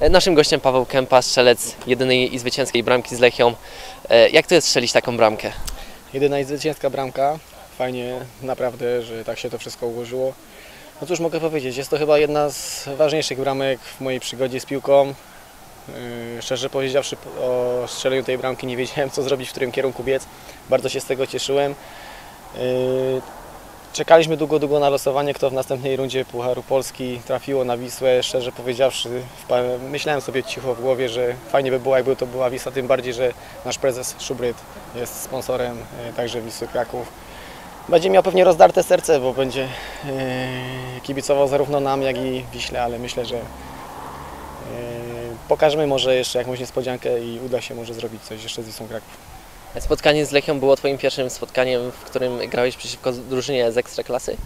E, Naszym gościem Paweł Kępa, strzelec jedynej i zwycięskiej bramki z Lechią. E, Jak to jest strzelić taką bramkę? Jedyna i zwycięska bramka. Fajnie naprawdę, że tak się to wszystko ułożyło. No cóż mogę powiedzieć, jest to chyba jedna z ważniejszych bramek w mojej przygodzie z piłką. Yy, Szczerze powiedziawszy o strzeleniu tej bramki nie wiedziałem co zrobić, w którym kierunku biec. Bardzo się z tego cieszyłem. Czekaliśmy długo, długo na losowanie, kto w następnej rundzie Pucharu Polski trafiło na Wisłę. Szczerze powiedziawszy, myślałem sobie cicho w głowie, że fajnie by było, jakby to była Wisła, tym bardziej, że nasz prezes Szubryd jest sponsorem e, także Wisły Kraków. Będzie miał pewnie rozdarte serce, bo będzie e, kibicował zarówno nam, jak i Wiśle, ale myślę, że e, pokażemy może jeszcze jakąś niespodziankę i uda się może zrobić coś jeszcze z Wisłą Kraków. Spotkanie z Lechią było Twoim pierwszym spotkaniem, w którym grałeś przeciwko drużynie z Ekstraklasy?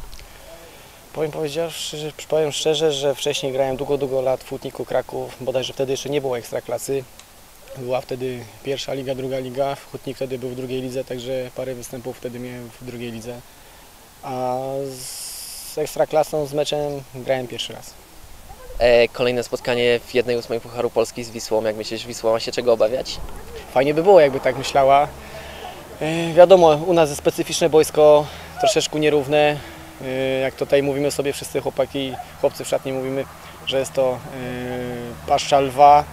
Powiem powiedziawszy, powiem szczerze, że wcześniej grałem długo, długo lat w Hutniku Kraków, bodajże wtedy jeszcze nie było ekstraklasy. Była wtedy pierwsza liga, druga liga, Hutnik wtedy był w drugiej lidze, także parę występów wtedy miałem w drugiej lidze. A z ekstraklasą, z meczem grałem pierwszy raz. E, Kolejne spotkanie w jednej ósmej Pucharu Polski z Wisłą. Jak myślisz, Wisła ma się czego obawiać? Fajnie by było, jakby tak myślała. E, Wiadomo, u nas jest specyficzne boisko, troszeczkę nierówne. E, Jak tutaj mówimy sobie wszyscy chłopaki, chłopcy w szatni mówimy, że jest to e, paszcza lwa,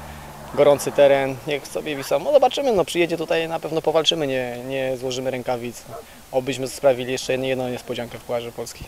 gorący teren. Niech sobie Wisła, no zobaczymy, no przyjedzie tutaj, na pewno powalczymy, nie, nie złożymy rękawic. Obyśmy sprawili jeszcze jedną niespodziankę w Pucharze Polski.